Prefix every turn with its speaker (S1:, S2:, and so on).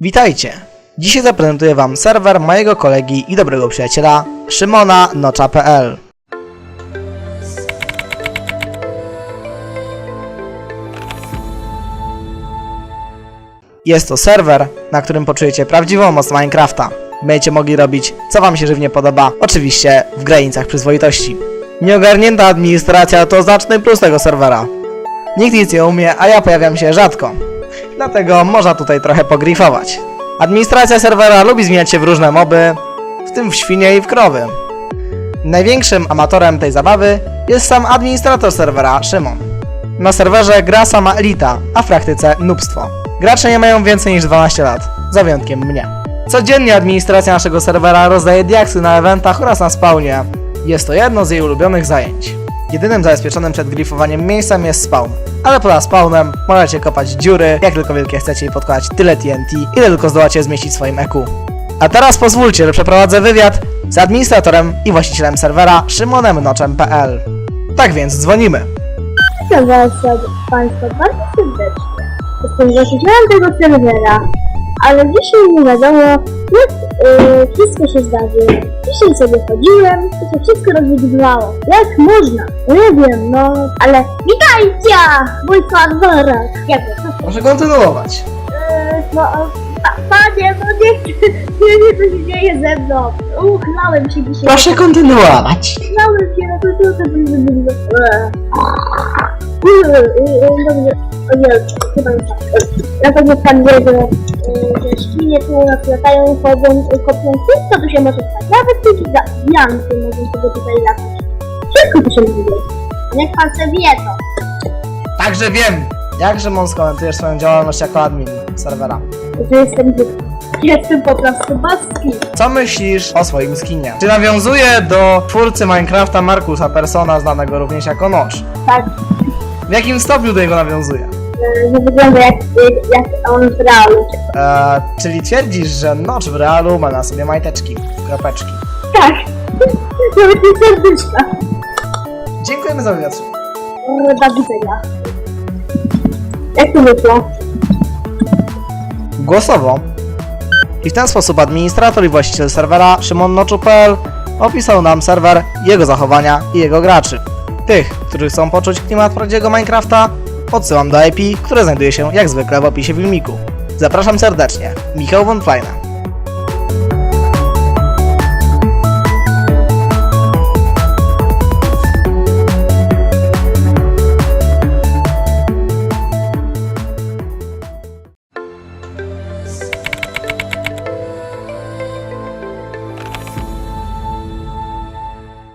S1: Witajcie! Dzisiaj zaprezentuję Wam serwer mojego kolegi i dobrego przyjaciela Szymona Nocza.pl Jest to serwer, na którym poczujecie prawdziwą moc Minecrafta. Będziecie mogli robić, co Wam się żywnie podoba, oczywiście w granicach przyzwoitości. Nieogarnięta administracja to znaczny plus tego serwera. Nikt nic nie umie, a ja pojawiam się rzadko. Dlatego można tutaj trochę pogrifować. Administracja serwera lubi zmieniać się w różne moby, w tym w świnie i w krowy. Największym amatorem tej zabawy jest sam administrator serwera, Szymon. Na serwerze gra sama elita, a w praktyce nubstwo. Gracze nie mają więcej niż 12 lat, za wyjątkiem mnie. Codziennie administracja naszego serwera rozdaje diaksy na eventach oraz na spawnie. Jest to jedno z jej ulubionych zajęć. Jedynym zabezpieczonym przed grifowaniem miejscem jest spawn, ale poza spawnem możecie kopać dziury, jak tylko wielkie chcecie i podkładać tyle TNT, ile tylko zdołacie zmieścić w swoim EQ. A teraz pozwólcie, że przeprowadzę wywiad z administratorem i właścicielem serwera Szymonem Noczem.pl. Tak więc dzwonimy.
S2: Witam was Państwa bardzo serdecznie. Jestem właścicielem tego serwera, ale dzisiaj nie wiadomo, jak yy, wszystko się zdarzy. Dzisiaj sobie chodziłem i to wszystko rozwydwało. Jak można? Nie wiem, no, ale witajcie! Mój serwerek! Jak to?
S1: Proszę kontynuować.
S2: Yy, no, pa, panie, no nie nie wiem, co się dzieje ze mną. Uchlałem się dzisiaj.
S1: Proszę kontynuować.
S2: Uchlałem się, no to co to będzie? Dobrze, o nie, chyba nie tak. Na pewno pan wie, że, tu nas latają, chodzą, e, kopią wszystko tu się może stać. Nawet te gwiazdy mogą sobie tutaj latać. Wszystko tu się może. Niech pan se wie to.
S1: Także wiem. Jak Szymon skomentujesz swoją działalność jako admin serwera?
S2: Że jestem Jestem po prostu boski.
S1: Co myślisz o swoim skinie? Czy nawiązuje do twórcy Minecrafta Markusa Persona, znanego również jako Notch?
S2: Tak,
S1: W jakim stopniu do niego nawiązuje?
S2: E, że wygląda jak, jak on w realu.
S1: Eee, czyli twierdzisz, że Notch w realu ma na sobie majteczki, kropeczki.
S2: Tak. Nawet nie serduszka.
S1: Dziękujemy za wywiad.
S2: E, Do widzenia. Jak to wyszło?
S1: Głosowo. I w ten sposób administrator i właściciel serwera Szymon Noczu.pl opisał nam serwer, jego zachowania i jego graczy. Tych, którzy chcą poczuć klimat prawdziwego Minecrafta, odsyłam do IP, które znajduje się jak zwykle w opisie filmiku. Zapraszam serdecznie. Michał von.